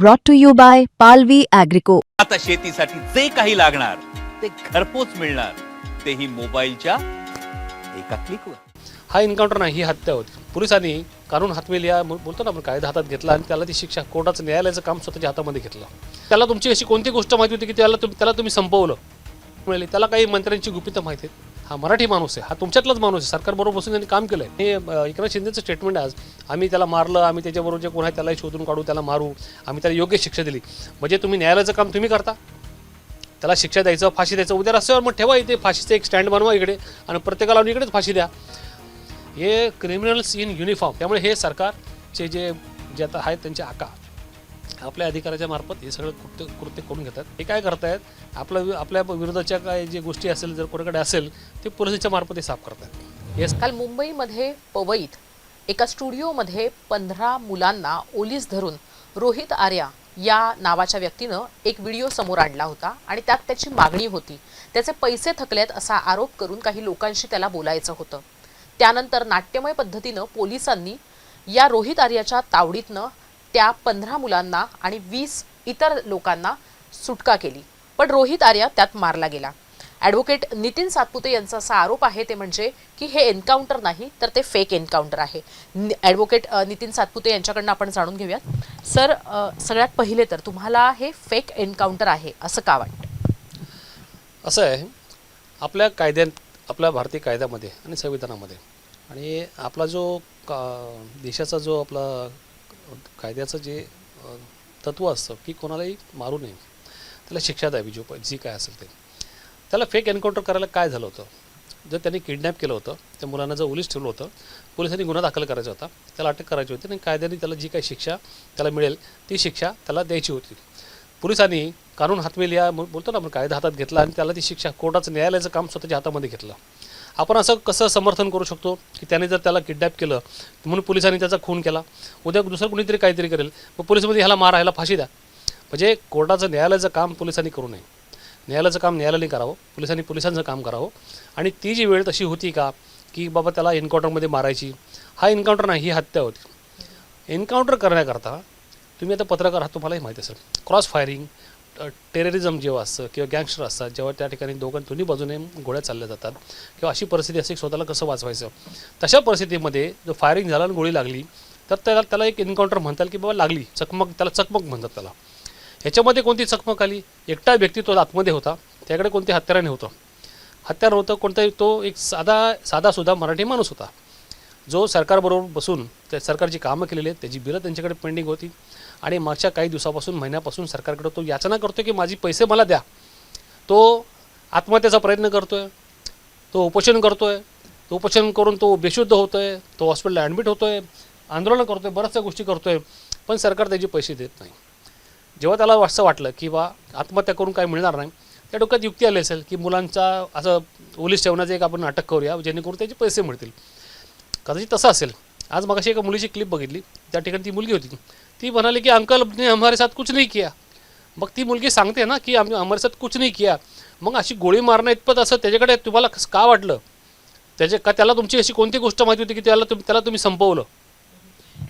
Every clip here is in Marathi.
brought to you by Palvi Agrico. आता शेतीसाठी जे काही लागणार ते घरपोच मिळणार. तेही मोबाईलच्या एका क्लिकवर हा एन्काउंटर नाही ही हत्या होती. पोलिसांनी कानून हातवेल या बोल- बोलतो ना आपण कायदा हातात घेतला आणि त्याला ती शिक्षा कोर्टाचं न्यायालयाचं काम स्वतःच्या हातामध्ये घेतलं. त्याला तुमची अशी कोणती गोष्ट माहिती होती की त्याला त्याला तुम्ही संपवलं? मिळाली. त्याला काही मंत्र्यांची गुपितं माहिती हा मराठी माणूस आहे हा तुमच्यातलाच माणूस आहे. सरकारबरोबर बसून त्यांनी काम केलं आहे हे एकनाथ शिंदेचं स्टेटमेंट आज. आम्ही त्याला मारलं आम्ही त्याच्याबरोबर जे कोण आहे त्यालाही शोधून काढू त्याला मारू आम्ही त्याला योग्य शिक्षा दिली. म्हणजे तुम्ही न्यायालयाचं काम तुम्ही करता. त्याला शिक्षा द्यायचं फाशी द्यायचं उद्या रस्त्यावर मग ठेवा इथे फाशीचं एक स्टँड बनवा इकडे आणि प्रत्येकाला इकडेच फाशी द्या. हे क्रिमिनल्स इन युनिफॉर्म त्यामुळे हे सरकारचे जे जे आता आहेत त्यांचे आका. आपल्या अधिकाऱ्याच्या मार्फत हे सगळं कृत्य कृत्य करून घेतात. हे काय करतायत? आपल्या आपल्या विरोधाच्या काय जे गोष्टी असेल जर कोणाकडे असेल ते पोलिसांच्या मार्फत हे साफ करतात येस काल मुंबईमध्ये पवईत एका स्टुडिओमध्ये पंधरा मुलांना ओलीस धरून रोहित आर्या या नावाच्या व्यक्तीनं एक व्हिडिओ समोर आणला होता आणि त्यात त्याची मागणी होती. त्याचे पैसे थकलेत असा आरोप करून काही लोकांशी त्याला बोलायचं होतं. त्यानंतर नाट्यमय पद्धतीनं पोलिसांनी या रोहित आर्याच्या तावडीतनं त्या पंधरा मुलांना आणि वीस इतर लोकांना सुटका केली. पण रोहित आर्या त्यात मारला गेला. ॲडव्होकेट नितीन सातपुते यांचा असा आरोप आहे ते म्हणजे की हे एन्काउंटर नाही तर ते फेक एन्काउंटर आहे. ॲडव्होकेट नितीन सातपुते यांच्याकडनं आपण जाणून घेऊयात. सर सगळ्यात पहिले तर तुम्हाला हे फेक एन्काउंटर आहे असं का वाटतं? असं आहे आपल्या कायद्यात आपल्या भारतीय कायद्यामध्ये आणि संविधानामध्ये आणि आपला जो का देशाचा जो आपला कायद्याचं जे तत्व तत्त्व असतं की कोणालाही मारू नये. त्याला शिक्षा द्यावी जो जी काय असेल ते. त्याला फेक एन्काउंटर करायला काय झालं होतं? जर त्यांनी किडनॅप केलं होतं त्या मुलांना जर उलीस ठेवलं होतं पोलिसांनी गुन्हा दाखल करायचा होता त्याला अटक करायची होती आणि कायद्याने त्याला जी काही शिक्षा त्याला मिळेल ती शिक्षा त्याला द्यायची होती. पोलिसांनी कानून हातमेल या बोलतो ना आपण कायदा हातात घेतला आणि त्याला ती शिक्षा कोर्टाचं न्यायालयाचं काम स्वतःच्या हातामध्ये घेतलं. आपण असं कसं समर्थन करू शकतो की त्याने जर त्याला किडनॅप केलं म्हणून पोलिसांनी त्याचा खून केला उद्या दुसरं कुणीतरी काहीतरी करेल मग पोलिसमध्ये ह्याला मारा ह्याला फाशी द्या. म्हणजे कोर्टाचं न्यायालयाचं काम पोलिसांनी करू नये. न्यायालयाचं काम न्यायालयाने करावं पोलिसांनी पोलिसांचं काम करावं. आणि ती जी वेळ तशी होती का की बाबा त्याला एन्काउंटरमध्ये मारायची हा एन्काउंटर नाही ही हत्या होती. एन्काउंटर करण्याकरता तुम्ही आता पत्रकार आहात तुम्हालाही माहीत असेल क्रॉस फायरिंग टेररिझम जेव्हा असतं किंवा गँगस्टर असतात जेव्हा त्या ठिकाणी दोघां दोन्ही बाजूने गोळ्या चालल्या जातात किंवा अशी परिस्थिती असते स्वतःला कसं वाचवायचं. तशा परिस्थितीमध्ये जो फायरिंग झाला आणि गोळी लागली तर त्याला त्याला एक एन्काउंटर म्हणतात की बाबा लागली चकमक त्याला चकमक म्हणतात त्याला. ह्याच्यामध्ये कोणती चकमक आली? एकटा व्यक्ती तो आतमध्ये होता त्याकडे कोणते हत्यारा नव्हतं हत्यार होतं कोणताही तो एक साधा साधासुद्धा मराठी माणूस होता. जो सरकारबरोबर बसून त्या सरकारची कामं केलेली आहेत त्याची बिलं त्यांच्याकडे पेंडिंग होती. आणि मागच्या काही दिवसापासून महिन्यापासून सरकारकडे तो याचना करतो की माझी पैसे मला द्या. तो आत्महत्येचा प्रयत्न करतो आहे तो उपोषण करतो आहे तो उपोषण करून तो बेशुद्ध आहे तो हॉस्पिटलला ॲडमिट होतो आहे आंदोलनं आंदोलन आहे बऱ्याचशा गोष्टी करतो आहे पण सरकार त्याचे पैसे देत नाही. जेव्हा त्याला असं वाटलं की बा आत्महत्या करून काही मिळणार नाही त्या डोक्यात युक्ती आली असेल की मुलांचा असं पोलीस ठेवण्याचं एक आपण अटक करूया जेणेकरून त्याचे पैसे मिळतील. कदाचित तसं असेल. आज मगाशी एका मुलीची क्लिप बघितली. त्या ठिकाणी ती मुलगी होती. ती म्हणाली की अंकल ने हमारे साथ कुछ नाही किया. मग ती मुलगी सांगते ना की आम्ही हमारे साथ कुछ नाही किया. मग अशी गोळी मारणं इतपत असं त्याच्याकडे तुम्हाला कसं का वाटलं? त्याचे का त्याला तुमची अशी कोणती गोष्ट माहिती होती की त्याला तुम त्याला तुम्ही संपवलं?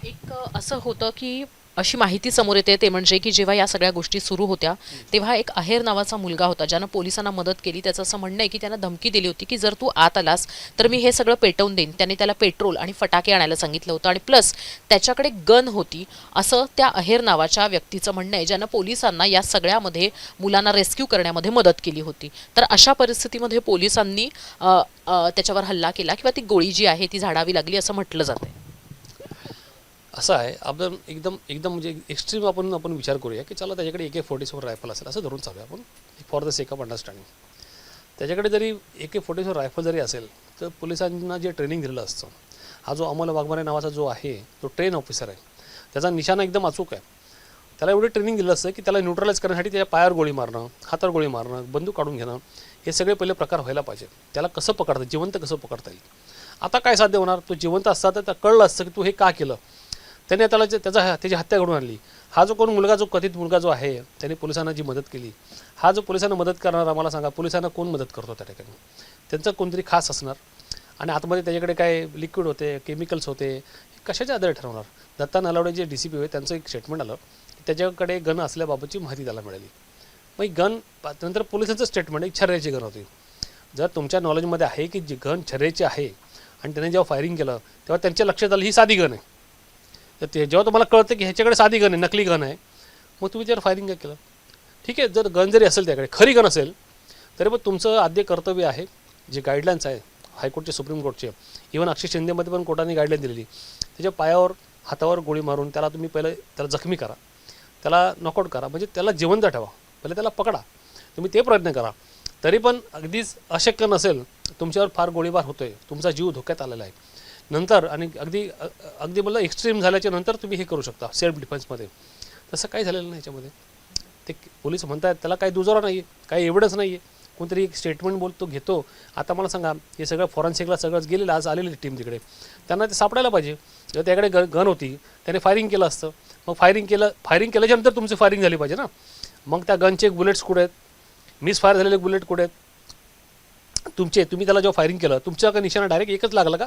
एक असं होतं की अशी माहिती समोर येते ते म्हणजे की जेव्हा या सगळ्या गोष्टी सुरू होत्या तेव्हा एक अहेर नावाचा मुलगा होता ज्यानं पोलिसांना मदत केली. त्याचं असं म्हणणं आहे की त्यानं धमकी दिली होती की जर तू आत आलास तर मी हे सगळं पेटवून देईन. त्याने त्याला पेट्रोल आणि फटाके आणायला सांगितलं होतं. आणि प्लस त्याच्याकडे गन होती असं त्या अहेर नावाच्या व्यक्तीचं म्हणणं आहे ज्यानं पोलिसांना या सगळ्यामध्ये मुलांना रेस्क्यू करण्यामध्ये मदत केली होती. तर अशा परिस्थितीमध्ये पोलिसांनी त्याच्यावर हल्ला केला किंवा ती गोळी जी आहे ती झाडावी लागली असं म्हटलं जातं असं आहे आपण एकदम एकदम म्हणजे एक्स्ट्रीम आपण आपण विचार करूया की चला त्याच्याकडे ए के फोर्टी सेवन रायफल असेल असं धरून चालूया आपण for the sake of understanding त्याच्याकडे जरी ए के फोर्टी सेवन रायफल जरी असेल तर पोलिसांना जे ट्रेनिंग दिलेलं असतं हा जो अमोल वाघमारे नावाचा जो आहे तो ट्रेन ऑफिसर आहे त्याचा निशाणा एकदम अचूक आहे. त्याला एवढी ट्रेनिंग दिलं असतं की त्याला न्यूट्रलाइज करण्यासाठी त्याच्या पायावर गोळी मारणं हातावर गोळी मारणं बंदूक काढून घेणं हे सगळे पहिले प्रकार व्हायला पाहिजे. त्याला कसं पकडतं जिवंत कसं पकडता येईल? आता काय साध्य होणार? तो जिवंत असता तर त्या कळलं असतं की तू हे का केलं? त्याने त्याला त्याचा त्याची हत्या घडून आणली. हा जो कोण मुलगा जो कथित मुलगा जो आहे त्याने पोलिसांना जी मदत केली हा जो पोलिसांना मदत करणारा मला सांगा पोलिसांना कोण मदत करतो त्या ठिकाणी? त्यांचं कोणतरी खास असणार. आणि आतमध्ये त्याच्याकडे काय लिक्विड होते केमिकल्स होते कशाच्या आधारे ठरवणार? दत्ता नलावडे जे डी सी पी होते त्यांचं एक स्टेटमेंट आलं की त्याच्याकडे गन असल्याबाबतची माहिती त्याला मिळाली. मग ही गन नंतर पोलिसांचं स्टेटमेंट एक छर्याची गन होती. जर तुमच्या नॉलेजमध्ये आहे की जी गन छर्याची आहे आणि त्याने जेव्हा फायरिंग केलं तेव्हा त्यांच्या लक्षात आलं ही साधी गन आहे. तर ते जेव्हा तुम्हाला कळतं की ह्याच्याकडे साधी गन आहे नकली गन आहे मग तुम्ही त्यावर फायरिंग काय केलं? ठीक आहे जर गन जरी असेल त्याकडे खरी गन असेल तरी पण तुमचं आद्य कर्तव्य आहे जे गाईडलाईन्स आहे हायकोर्टचे सुप्रीम कोर्टचे इव्हन अक्षय शिंदेमध्ये पण कोर्टाने गाईडलाईन दिलेली त्याच्या पायावर हातावर गोळी मारून त्याला तुम्ही पहिलं त्याला जखमी करा. त्याला नॉकआउट करा म्हणजे त्याला जिवंत ठेवा. पहिले त्याला पकडा. तुम्ही ते प्रयत्न करा. तरी पण अगदीच अशक्य नसेल तुमच्यावर फार गोळीबार होतो आहे तुमचा जीव धोक्यात आलेला आहे. नंतर आणि अगदी अगदी मला एक्स्ट्रीम झाल्याच्यानंतर तुम्ही हे करू शकता सेल्फ डिफेन्समध्ये तसं काही झालेलं नाही याच्यामध्ये. ते पोलीस म्हणतात त्याला काही दुजोरा नाही आहे काही एव्हिडन्स नाही आहे कोणतरी एक स्टेटमेंट बोलतो घेतो. आता मला सांगा हे सगळं फॉरेन्सिकला सगळंच गेलेलं आज आलेली टीम तिकडे. त्यांना ते सापडायला पाहिजे. जर त्याकडे ग गन होती त्याने फायरिंग केलं असतं. मग फायरिंग केलं फायरिंग केल्याच्यानंतर तुमची फायरिंग झाली पाहिजे ना. मग त्या गनचे बुलेट्स कुठे आहेत? मिस फायर झालेले बुलेट कुठे आहेत? तुमचे तुम्ही त्याला जेव्हा फायरिंग केलं तुमच्या का निशाणा डायरेक्ट एकच लागला का?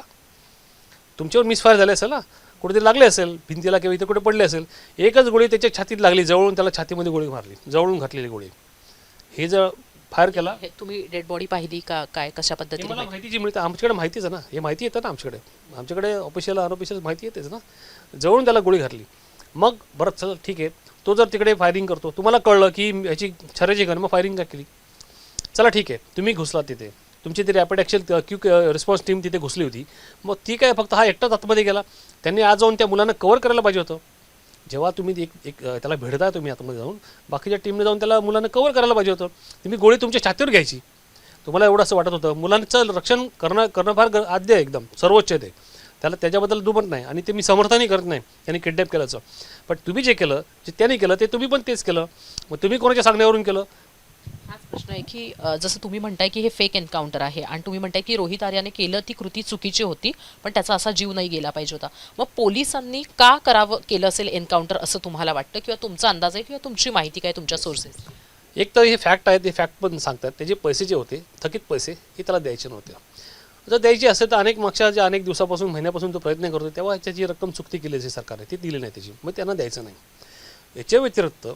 तुमच्यावर मिसफायर झाले असेल ना? कुठेतरी लागले असेल भिंतीला किंवा इथे कुठे पडले असेल. एकच गोळी त्याच्या छातीत लागली जवळून त्याला छातीमध्ये गोळी मारली जवळून घातलेली गोळी. हे जर फायर केला तुम्ही डेड बॉडी पाहिली का? काय कशा पद्धतीने मला? माहिती जी मिळते आमच्याकडे माहितीच आहे ना. हे माहिती येतं ना आमच्याकडे. आमच्याकडे ऑफिशियल अनऑफिशियल माहिती येतेच ना. जवळून त्याला गोळी घातली. मग बरं चल ठीक आहे. तो जर तिकडे फायरिंग करतो तुम्हाला कळलं की याची छऱ्याची गन मग फायरिंग का केली? चला ठीक आहे. तुम्ही घुसलात तिथे. तुमची ती rapid action Q response team तिथे घुसली होती. मग ती काय फक्त हा एकटाच आतमध्ये गेला. त्यांनी आज जाऊन त्या मुलांना कव्हर करायला पाहिजे होतं. जेव्हा तुम्ही एक एक त्याला भेटताय तुम्ही आतमध्ये जाऊन बाकीच्या टीमने जाऊन त्याला मुलांना कवर करायला पाहिजे होतं. तुम्ही गोळी तुमच्या छातीवर घ्यायची. तुम्हाला एवढं असं वाटत होतं. मुलांचं रक्षण करणं करणं फार ग- आद्य आहे एकदम. सर्वोच्च आहे ते. त्याला त्याच्याबद्दल दुमत नाही. आणि ते मी समर्थनही करत नाही. त्यांनी किडनॅप केल्याचं. पण तुम्ही जे केलं जे त्यांनी केलं ते तुम्ही पण तेच केलं. मग तुम्ही कोणाच्या सांगण्यावरून केलं? हाच प्रश्न आहे की जसं तुम्ही म्हणताय की हे फेक एन्काउंटर आहे आणि तुम्ही म्हणताय की रोहित आर्याने केलं ती कृती चुकीची होती पण त्याचा असा जीव नाही गेला पाहिजे होता. मग पोलिसांनी का करावं केलं असेल एन्काउंटर असं तुम्हाला वाटतं? किंवा तुमचा अंदाज आहे किंवा तुमची माहिती काय तुमच्या सोर्सेस एक तर हे फॅक्ट आहे ते फॅक्ट पण सांगतात. त्याचे पैसे जे होते थकीत पैसे हे त्याला द्यायचे नव्हते. जर द्यायचे असेल तर अनेक मागच्या जे अनेक दिवसापासून महिन्यापासून तो प्रयत्न करतो तेव्हा त्याची रक्कम चुकती केली असे सरकारने. ती दिली नाही त्याची. मग त्यांना द्यायचं नाही. याच्या व्यतिरिक्त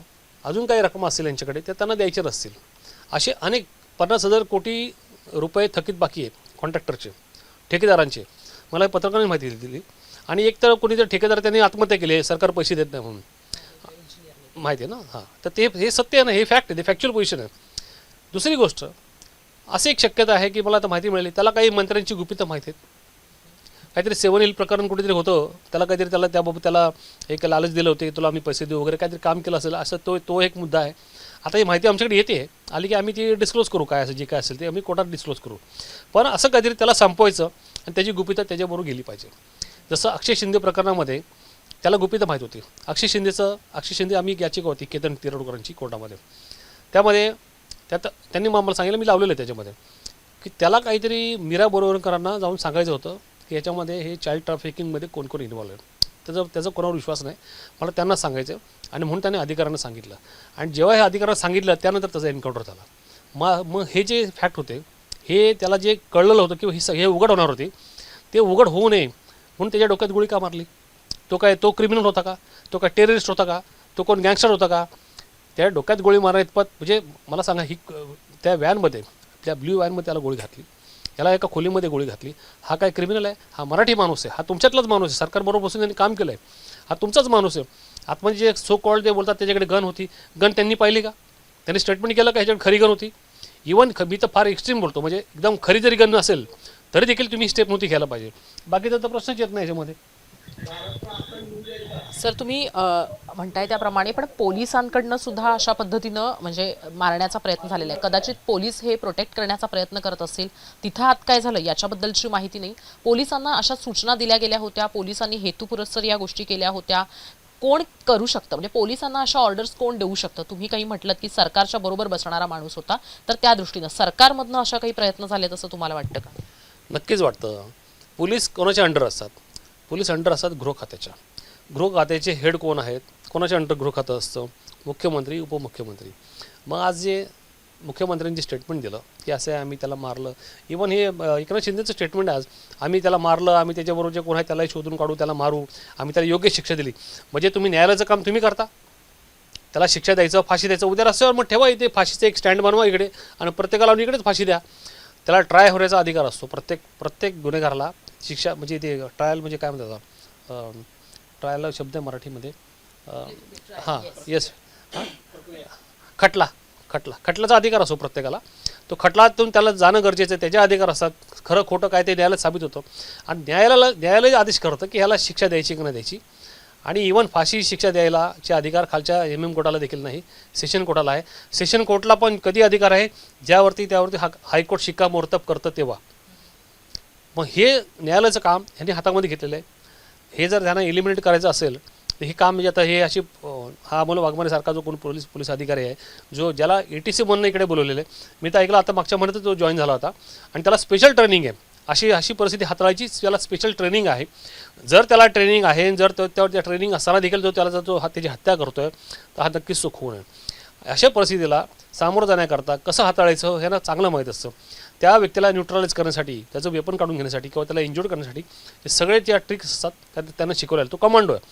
अजून काही रक्कम असेल यांच्याकडे त्या त्यांना द्यायचे असतील असे अनेक पन्नास हजार कोटी रुपये थकीत बाकी आहेत कॉन्ट्रॅक्टरचे ठेकेदारांचे. मला पत्रकारांनी माहिती दिली. आणि एक तर कोणीतरी ठेकेदार त्यांनी आत्महत्या केली आहे सरकार पैसे देत नाही म्हणून. माहिती आहे ना? हां. तर ते हे सत्य आहे ना? हे फॅक्ट आहे. ते फॅक्च्युअल पोझिशन आहे. दुसरी गोष्ट अशी एक शक्यता आहे की मला आता माहिती मिळाली. त्याला काही मंत्र्यांची गुपितं माहिती आहेत. काहीतरी सेवन हिल प्रकरण कुठेतरी होतं. त्याला काहीतरी त्याला त्याबाबत त्याला एक लालच दिलं होते तुला आम्ही पैसे देऊ वगैरे काहीतरी काम केलं असेल. असं तो तो एक मुद्दा आहे. आता ही माहिती आमच्याकडे येते. आली की आम्ही ती डिस्क्लोज करू काय असं जे काय असेल ते आम्ही कोर्टात डिस्क्लोज करू. पण असं काहीतरी त्याला संपवायचं आणि त्याची गुपिता त्याच्याबरोबर गेली पाहिजे. जसं अक्षय शिंदे प्रकरणामध्ये त्याला गुपिता माहीत होती. अक्षय शिंदेचं अक्षय शिंदे आम्ही एक याचिका होती केतन तिरोडकरांची कोर्टामध्ये. त्यामध्ये त्यात त्यांनी मग मला सांगितलं मी लावलेलं आहे त्याच्यामध्ये. की त्याला काहीतरी मीरा बोरवणकरांना जाऊन सांगायचं होतं. की याच्यामध्ये हे चाइल्ड ट्रॅफिकिंगमध्ये कोण कोण इन्व्हॉल्व आहे त्याचा त्याचा कोणावर विश्वास नाही. मला त्यांना सांगायचं आणि म्हणून त्याने अधिकाऱ्यांना सांगितलं. आणि जेव्हा हे अधिकाऱ्यांना सांगितलं त्यानंतर त्याचा एन्काउंटर झाला. मग मग हे जे फॅक्ट होते हे त्याला जे कळलेलं होतं की हे स- हे उघड होणार होते ते उघड होऊ नये म्हणून त्याच्या डोक्यात गोळी का मारली? तो काय तो क्रिमिनल होता का? तो काय टेररिस्ट होता का? तो कोण गँगस्टर होता का? त्या डोक्यात गोळी मारा इतपत म्हणजे मला सांगा ही त्या व्हॅनमध्ये त्या ब्ल्यू व्हॅनमध्ये त्याला गोळी घातली. याला एका खोलीमध्ये गोळी घातली. हा काय क्रिमिनल आहे? हा मराठी माणूस आहे. हा तुमच्यातलाच माणूस आहे. सरकारबरोबर बसून त्यांनी काम केलं आहे हा तुमचाच माणूस आहे. आतमध्ये म्हणजे जे सो कॉल्ड जे बोलतात त्याच्याकडे गन होती. गन त्यांनी पाहिली का? त्यांनी स्टेटमेंट केलं का? ह्याच्याकडे खरी गन होती? इवन ख मी तर फार एक्स्ट्रीम बोलतो. म्हणजे एकदम खरी जरी गन असेल तरी देखील तुम्ही स्टेप नव्हती घ्यायला पाहिजे. बाकीचा तर प्रश्नच येत नाही याच्यामध्ये. सर तुम्ही म्हणताय त्याप्रमाणे पण पोलिसांकडनं सुद्धा अशा पद्धतीनं म्हणजे मारण्याचा प्रयत्न झालेला आहे. कदाचित पोलीस हे प्रोटेक्ट करण्याचा प्रयत्न करत असतील. तिथं आत काय झालं याच्याबद्दलची माहिती नाही. पोलिसांना अशा सूचना दिल्या गेल्या होत्या. पोलिसांनी हेतुपुरस्सर या गोष्टी केल्या होत्या. कोण करू शकतं? म्हणजे पोलिसांना अशा ऑर्डर्स कोण देऊ शकतं? तुम्ही काही म्हटलं की सरकारच्या बरोबर बसणारा माणूस होता. तर त्या दृष्टीनं सरकारमधनं अशा काही प्रयत्न झालेत असं तुम्हाला वाटतं का? नक्कीच वाटतं. पोलीस कोणाच्या अंडर असतात? पोलीस अंडर असतात गृह खात्याच्या. गृह खात्याचे हेड कोण आहेत? कोणाच्या अंडर गृह खातं असतं? मुख्यमंत्री उपमुख्यमंत्री. मग आज जे मुख्यमंत्र्यांनी जे स्टेटमेंट दिलं की असं आहे आम्ही त्याला मारलं. इवन हे एकनाथ शिंदेचं स्टेटमेंट आहे आज आम्ही त्याला मारलं आम्ही त्याच्याबरोबर जे कोण आहे त्यालाही शोधून काढू त्याला मारू आम्ही त्याला योग्य शिक्षा दिली. म्हणजे तुम्ही न्यायालयाचं काम तुम्ही करता. त्याला शिक्षा द्यायचं फाशी द्यायचं उद्या रस्त्यावर मग ठेवा इथे फाशीचं एक स्टँड बनवा इकडे आणि प्रत्येकाला आणून इकडेच फाशी द्या. त्याला ट्राय होण्याचा अधिकार असतो. प्रत्येक प्रत्येक गुन्हेगाराला शिक्षा म्हणजे ते ट्रायल म्हणजे काय म्हणतात ट्रायलला शब्द आहे मराठीमध्ये. हां येस खटला खटला. खटल्याचा अधिकार असतो प्रत्येकाला. तो खटलातून त्याला जाणं गरजेचं आहे. त्याचे अधिकार असतात. खरं खोटं काय ते न्यायालयात साबित होतं. आणि न्यायालयाला न्यायालय आदेश करतं की ह्याला शिक्षा द्यायची की नाही द्यायची. आणि इवन फाशी शिक्षा द्यायला चे अधिकार खालच्या एम एम कोर्टाला देखील नाही. सेशन कोर्टाला आहे. सेशन कोर्टला पण कधी अधिकार आहे? ज्यावरती त्यावरती हा हायकोर्ट शिक्कामोर्तब करतं तेव्हा. मग हे न्यायालयाचं काम ह्यांनी हातामध्ये घेतलेलं आहे. हे जर त्यांना एलिमिनेट करायचं असेल तर हे काम म्हणजे आता हे अशी हा अमोल वाघमारेसारखा जो कोण पोलीस पोलीस अधिकारी आहे जो ज्याला ए टी सी म्हणून इकडे बोलवलेलं आहे. मी तर ऐकलं आता मागच्या महिन्यात तो जॉईन झाला होता. आणि त्याला स्पेशल ट्रेनिंग आहे. अशी अशी परिस्थिती हाताळायची त्याला स्पेशल ट्रेनिंग आहे. जर त्याला ट्रेनिंग आहे जर तो त्यावर त्या ट्रेनिंग असताना देखील जो त्याला जर तो हा त्याची हत्या करतो आहे तर हा नक्कीच सुख होऊ नये अशा परिस्थितीला सामोरं जाण्याकरता कसं हाताळायचं हे ना चांगलं माहीत असतं. त्या व्यक्तीला न्यूट्रलाइज करण्यासाठी त्याचं वेपन काढून घेण्यासाठी किंवा त्याला इंज्युअर करण्यासाठी हे सगळे ज्या ट्रिक्स असतात त्या त्यांना शिकवलेलं तो कमांडो आहे.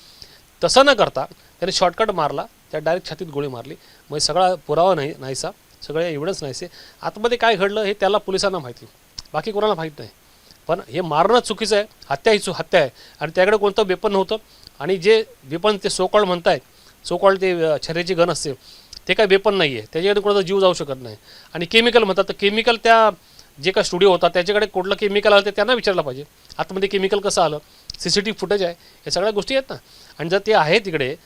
तसं न करता त्याने शॉर्टकट मारला त्या डायरेक्ट छातीत गोळी मारली. मग सगळा पुरावा नाही नाहीसा. सगळे एव्हिडन्स नाहीसे. आतमध्ये काय घडलं हे त्याला पोलिसांना माहिती. बाकी कोणाला माहीत नाही. पण हे मारणं चुकीचं आहे. हत्या ही चु हत्या आहे. आणि त्याकडे कोणतं वेपन नव्हतं. आणि जे वेपन ते सोकॉल म्हणताय सोकॉल ते छऱ्याची छर्याची गन असते ते काय वेपन नाही आहे त्याच्याकडे कोणाचा जीव जाऊ शकत नाही. आणि केमिकल म्हणतात. तर केमिकल त्या जे काय स्टुडिओ होता त्याच्याकडे कुठलं केमिकल आलं ते त्यांना विचारलं पाहिजे. आतमध्ये केमिकल कसं आलं? C C T V footage आहे. या सगळ्या गोष्टी आहेत ना. आणि जर ते आहे तिकडे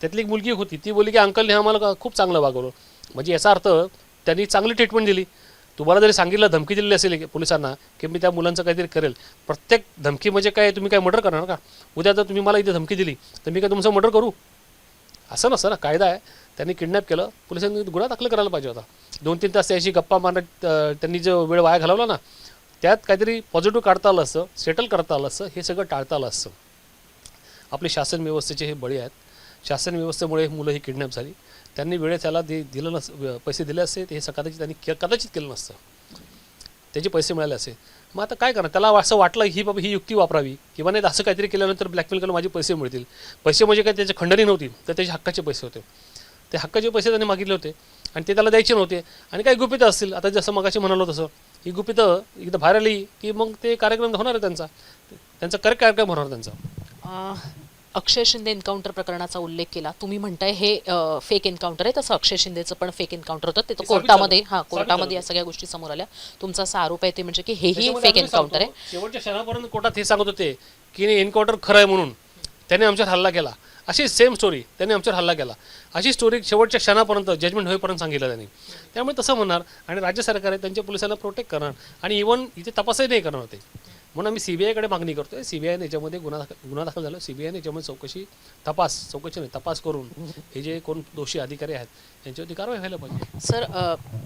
त्यातली एक मुलगी होती ती बोलली की अंकलने आम्हाला का- खूप चांगलं वागवलं. म्हणजे याचा अर्थ त्यांनी चांगली ट्रीटमेंट दिली. तुम्हाला जरी सांगितलं धमकी दिलेली असेल की पोलिसांना की मी त्या मुलांचं काहीतरी करेल. प्रत्येक धमकी म्हणजे काय? तुम्ही काय मर्डर करणार का? उद्या जर तुम्ही मला इथे धमकी दिली तर मी काय तुमचं मर्डर करू? असं नसतं ना. कायदा आहे. त्यांनी किडनॅप केलं. पोलिसांनी गुन्हा दाखल करायला पाहिजे होता. दोन तीन तास त्याशी गप्पा मारत त्यांनी जो वेळ वाया घालवला ना त्यात काहीतरी पॉझिटिव्ह काढता आलं असतं सेटल करता आलं असतं हे सगळं टाळता आलं असतं आपले शासन व्यवस्थेचे हे बळी आहेत. शासन व्यवस्थेमुळे मुलं ही किडनॅप झाली. त्यांनी वेळेत त्याला दे दिलं नस पैसे दिले असते ते हे कदाचित त्यांनी के कदाचित केलं नसतं. त्याचे पैसे मिळाले असे. मग आता काय करणार? त्याला असं वाटलं ही बाबा ही युक्ती वापरावी. किंवा नाही असं काहीतरी केल्यानंतर ब्लॅकमेल करून माझे पैसे मिळतील. पैसे म्हणजे काय? त्याची खंडणी नव्हती तर त्याचे हक्काचे पैसे होते. ते हक्काचे पैसे त्यांनी मागितले होते. आणि ते त्याला द्यायचे नव्हते. आणि काही गुपितं असतील? आता जसं मगाशी म्हणालो तसं. ही गुपितं एकदा बाहेर आली की मग ते कार्यक्रम होणार आहे त्यांचा. त्यांचा करेक्ट कार्यक्रम होणार त्यांचा. अक्षय शिंदे एन्काउंटर प्रकरणाचा उल्लेख केला. तुम्ही म्हणताय हे फेक एन्काउंटर आहे. तसं अक्षय शिंदेचं पण फेक एन्काउंटर होतं. ते कोर्टामध्ये. हा कोर्टामध्ये. या सगळ्या गोष्टी समोर आल्या. तुमचा असा आरोप आहे ते म्हणजे की हेही फेक एन्काउंटर आहे. शेवटच्या क्षणापर्यंत कोर्टात हे सांगत होते की एन्काउंटर खरं आहे म्हणून. त्याने आमच्यावर हल्ला केला. अशी सेम स्टोरी त्यांनी आमच्यावर हल्ला केला. अशी स्टोरी शेवटच्या क्षणापर्यंत जजमेंट होईपर्यंत सांगितलं त्यांनी. त्यामुळे तसं म्हणणार आणि राज्य सरकार आहे त्यांच्या पोलिसांना प्रोटेक्ट करणार. आणि इवन इथे तपासही नाही करणार होते म्हणून आम्ही सी बी आयकडे मागणी करतोय. सी बी आयने याच्यामध्ये गुन्हा दाखल गुन्हा दाखल झाला. सी बी आयने याच्यामध्ये चौकशी तपास चौकशी नाही तपास करून हे जे कोण दोषी अधिकारी आहेत त्यांच्यावरती कारवाई व्हायला पाहिजे. सर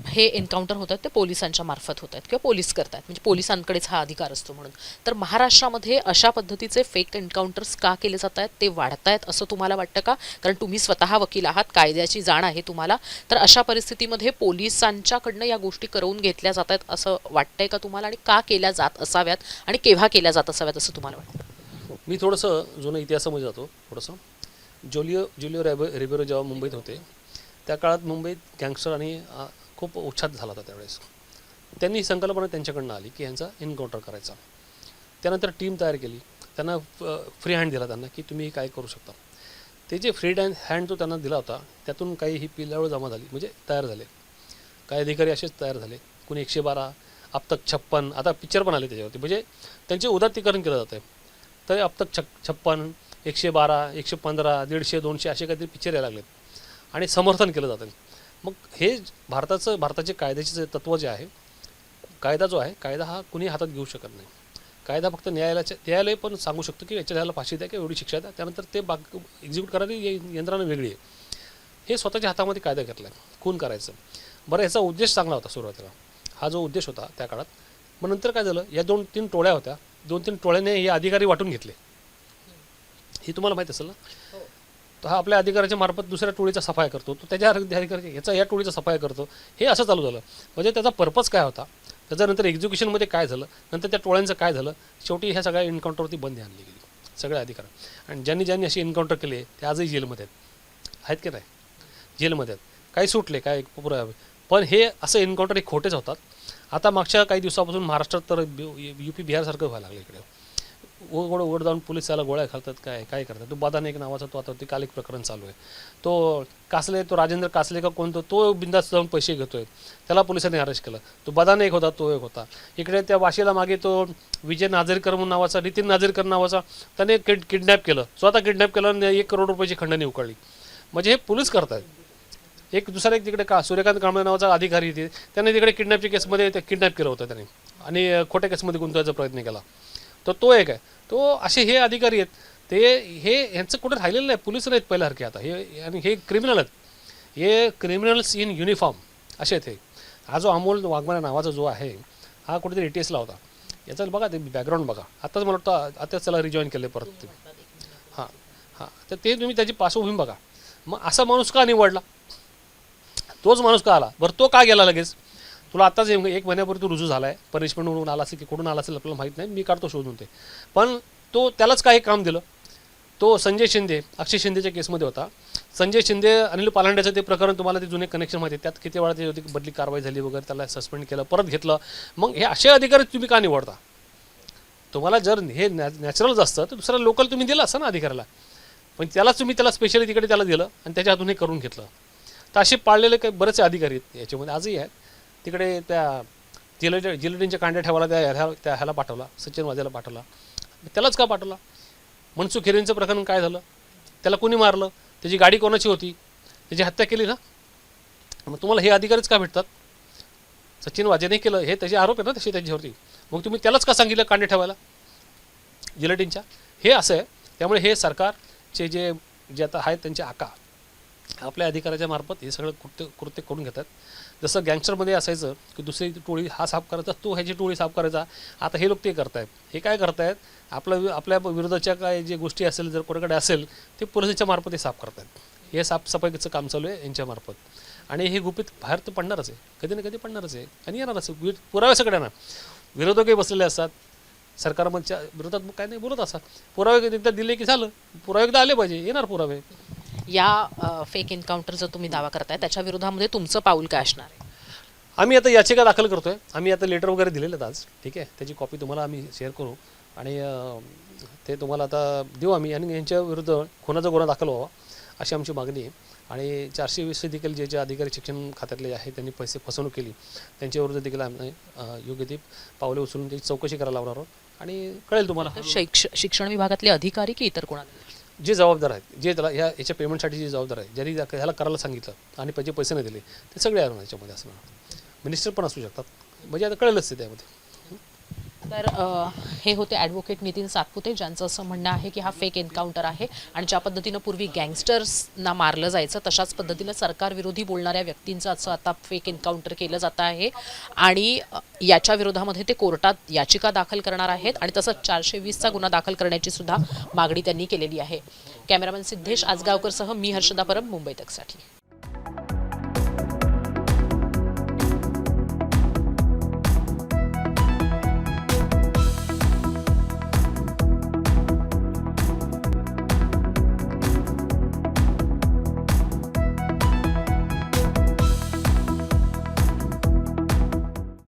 हे एन्काउंटर होतात ते पोलिसांच्या मार्फत होत आहेत किंवा पोलीस करतात. म्हणजे पोलिसांकडेच हा अधिकार असतो म्हणून. तर महाराष्ट्रामध्ये अशा पद्धतीचे फेक एन्काउंटर्स का केले जात आहेत? ते वाढत आहेत असं तुम्हाला वाटतं का? कारण तुम्ही स्वतः वकील आहात कायद्याची जाण आहे तुम्हाला. तर अशा परिस्थितीमध्ये पोलिसांच्याकडनं या गोष्टी करवून घेतल्या जात आहेत असं वाटतंय का तुम्हाला? आणि का केल्या जात असाव्यात? आणि केव्हा केल्या जात असाव्यात असं तुम्हाला वाटतं? मी थोडंसं जुनं इतिहासामध्ये जातो थोडंसं. जोलिओ जुलिओ रेबे रिबेरो जेव्हा मुंबईत होते त्या काळात मुंबईत गँगस्टर आणि खूप उच्छाद झाला होता त्यावेळेस. त्यांनी ही संकल्पना त्यांच्याकडनं आली की यांचा एन्काउंटर करायचा. त्यानंतर टीम तयार केली. त्यांना फ्री हँड दिला त्यांना की तुम्ही काय करू शकता. ते जे फ्री हँड हँड जो त्यांना दिला होता त्यातून काही ही पिल्लावळ जमा झाली म्हणजे तयार झाले. काही अधिकारी असेच तयार झाले. कुणी एकशे बारा अब तक छप्पन आता पिक्चर पण आले त्याच्यावरती. म्हणजे त्यांचे उदात्तीकरण केलं जातं तर अब तक छप छप्पन एकशे बारा एकशे पंधरा दीडशे दोनशे असे काहीतरी पिक्चर यायला लागलेत. आणि समर्थन केलं जातं मग हे भारताचं भारताचे कायद्याचे जे तत्त्व जे आहे कायदा जो आहे कायदा हा कुणी हातात घेऊ शकत नाही. कायदा फक्त न्यायालयाच्या न्यायालय पण सांगू शकतो की याच्या झाला फाशी द्या किंवा एवढी शिक्षा द्या. त्यानंतर ते बाग एक्झिक्यूट करायची यंत्रणा वेगळी आहे. हे स्वतःच्या हातामध्ये कायदा घेतला आहे खून करायचं. बरं याचा उद्देश चांगला होता सुरुवातीला. हा जो उद्देश होता त्या काळात. मग नंतर काय झालं? या दोन तीन टोळ्या होत्या. दोन तीन टोळ्याने हे अधिकारी वाटून घेतले. ही तुम्हाला माहीत असेल ना? तर हा आपल्या अधिकाऱ्याच्या मार्फत दुसऱ्या टोळीचा सफाया करतो. तो त्याच्या अधिकारी याचा या टोळीचा सफाया करतो. हे असं चालू झालं. म्हणजे त्याचा पर्पज काय होता? त्याच्यानंतर एक्झिक्युशनमध्ये काय झालं? नंतर त्या टोळ्यांचं काय झालं? शेवटी ह्या सगळ्या एन्काउंटरवरती बंदी आणली गेली. सगळे अधिकार आणि ज्यांनी ज्यांनी असे एन्काउंटर केले ते आजही जेलमध्ये आहेत. आहेत की नाही? जेलमध्ये आहेत. काही सुटले काय पुरावे पण हे असं एन्काउंटर हे खोटेच होतात. आता मागच्या काही दिवसापासून महाराष्ट्रात तर यू पी बिहारसारखं व्हायला लागलं इकडे. उघड उघड जाऊन पोलीस त्याला गोळ्या घालतात काय काय करतात? तो बदान एक नावाचा तो आता ते काल एक प्रकरण चालू आहे. तो कासले तो राजेंद्र कासले का कोणतो तो बिंदास जाऊन पैसे घेतोय. त्याला पोलिसांनी अरेस्ट केलं. तो बदान एक होता तो एक होता. इकडे त्या वाशीला मागे तो विजय नाझरकर म्हणून नावाचा नितीन नाझरकर नावाचा त्याने किड किडनॅप केलं. स्वतः किडनॅप केलं आणि एक करोड रुपयाची खंडणी उकळली. म्हणजे हे पोलीस करतायत. एक दुसरा एक तिकडे का सूर्यकांत कांबळे नावाचा अधिकारी होते. त्याने तिकडे किडनॅपच्या केसमध्ये ते किडनॅप केलं होतं त्यांनी. आणि खोट्या केसमध्ये गुंतवायचा प्रयत्न केला. तर तो एक आहे. तो असे हे अधिकारी आहेत. ते हे ह्यांचं कुठं राहिलेलं नाही. पोलीस नाहीत पहिल्यासारखे आता. हे आणि हे क्रिमिनल आहेत. हे क्रिमिनल्स इन युनिफॉर्म असे आहेत हे. हा जो अमोल वाघमारे नावाचा जो आहे हा कुठेतरी ए टी एसला होता. याचा बघा ते बॅकग्राऊंड बघा. आताच मला वाटतं आताच त्याला रिजॉईन केले परत. ते हां हां. तर ते तुम्ही त्याची पार्श्वभूमी बघा. मग असा माणूस का निवडला? तोच माणूस का आला? बरं तो का गेला लगेच? तुला आत्ताच एक एक महिन्यापूर्वी तो रुजू झाला आहे पनिशमेंट म्हणून आला असेल की कुठून आला असेल आपल्याला माहीत नाही. मी काढतो शोधून ते. पण तो त्यालाच काही काम दिलं. तो संजय शिंदे अक्षय शिंदेच्या केसमध्ये होता. संजय शिंदे अनिल पालांड्याचं ते प्रकरण तुम्हाला ते जुने कनेक्शन माहिती आहे. त्यात किती वेळा ते होती बदली कारवाई झाली वगैरे त्याला सस्पेंड केलं परत घेतलं. मग हे असे अधिकारी तुम्ही का निवडता? तुम्हाला जर हे नॅ नॅचरलच असतं तर दुसरा लोकल तुम्ही दिला असं ना अधिकाऱ्याला. पण त्यालाच तुम्ही त्याला स्पेशली तिकडे त्याला दिलं आणि त्याच्या हातून हे करून घेतलं. तर असे पाळलेले काही बरेचसे अधिकारी आहेत याच्यामध्ये. आजही आहेत. तिकडे त्या जिलेट जिलेटिनच्या कांड्या ठेवायला त्या ह्या त्या ह्याला पाठवला सचिन वाजेला पाठवला. त्यालाच का पाठवला? मनसुख हिरेंचं प्रकरण काय झालं? त्याला कोणी मारलं? त्याची गाडी कोणाची होती? त्याची हत्या केली ना? मग तुम्हाला हे अधिकारीच का भेटतात? सचिन वाजेने केलं. हे त्याचे आरोप आहे ना तसे त्यांच्यावरती. मग तुम्ही त्यालाच का सांगितलं कांडे ठेवायला? जिलेटिनच्या हे असं आहे. त्यामुळे हे सरकारचे जे जे आता आहेत त्यांचे आका आपल्या अधिकाऱ्याच्या मार्फत हे सगळं कृत्य कृत्य करून घेतात. जसं गँगस्टरमध्ये असायचं की दुसरी टोळी हा साफ करायचा तो ह्याची टोळी साफ करायचा. आता हे लोक ते करतायत. हे काय करतायत? आपल्या वि- आपल्या विरोधाच्या काय जे गोष्टी असेल जर कोणाकडे असेल ते पोलिसाच्या मार्फत हे साफ करतायत. हे साफसफाईचं काम चालू आहे यांच्या मार्फत. आणि हे गुपित बाहेर तर पडणारच आहे. कधी ना कधी पडणारच आहे आणि येणारच असं वि- पुरावे सगळ्यांना. विरोधकही बसलेले असतात. सरकारमधच्या विरोधात मग काय नाही बोलत असतात. पुरावे एकदा दिले की झालं. पुरावे एकदा आले पाहिजे. येणार पुरावे. या फेक एन्काउंटरचा तुम्ही दावा करताय त्याच्या विरोधामध्ये तुमचं पाऊल काय असणार? आहे आम्ही आता याचिका दाखल करतोय. आम्ही आता लेटर वगैरे दिलेले आहेत आज ठीक आहे? त्याची कॉपी तुम्हाला आम्ही शेअर करू. आणि ते तुम्हाला आता देऊ आम्ही. आणि यांच्या विरुद्ध खुनाचा गुन्हा दाखल व्हावा अशी आमची मागणी आहे. आणि चारशे वीस देखील जे जे अधिकारी शिक्षण खात्यातले आहे त्यांनी पैसे फसवणूक केली. त्यांच्या विरुद्ध देखील आम्ही योग्य ती पावले उचलून त्याची चौकशी करायला लावणार आहोत. आणि कळेल तुम्हाला. शैक्ष शिक्षण विभागातले अधिकारी की इतर कोणाला? जे जबाबदार आहेत जे त्याला ह्या याच्या पेमेंटसाठी जे जबाबदार आहे ज्यांनी ह्याला करायला सांगितलं आणि पैसे पैसे नाही दिले ते सगळे आहे याच्यामध्ये असणार मिनिस्टर पण असू शकतात. म्हणजे आता कळेलच ते त्यामध्ये. तर हे होते ॲडव्होकेट नितीन सातपुते ज्यांचं असं म्हणणं आहे की हा फेक एन्काउंटर आहे आणि ज्या पद्धतीनं पूर्वी गँगस्टर्सना मारलं जायचं तशाच पद्धतीनं सरकारविरोधी बोलणाऱ्या व्यक्तींचं असं आता फेक एन्काउंटर केलं जात आहे. आणि याच्या विरोधामध्ये ते कोर्टात याचिका दाखल करणार आहेत आणि तसंच चारशे वीसचा गुन्हा दाखल करण्याची सुद्धा मागणी त्यांनी केलेली आहे. कॅमेरामॅन सिद्धेश आजगावकरसह मी हर्षदा परब मुंबई तकसाठी.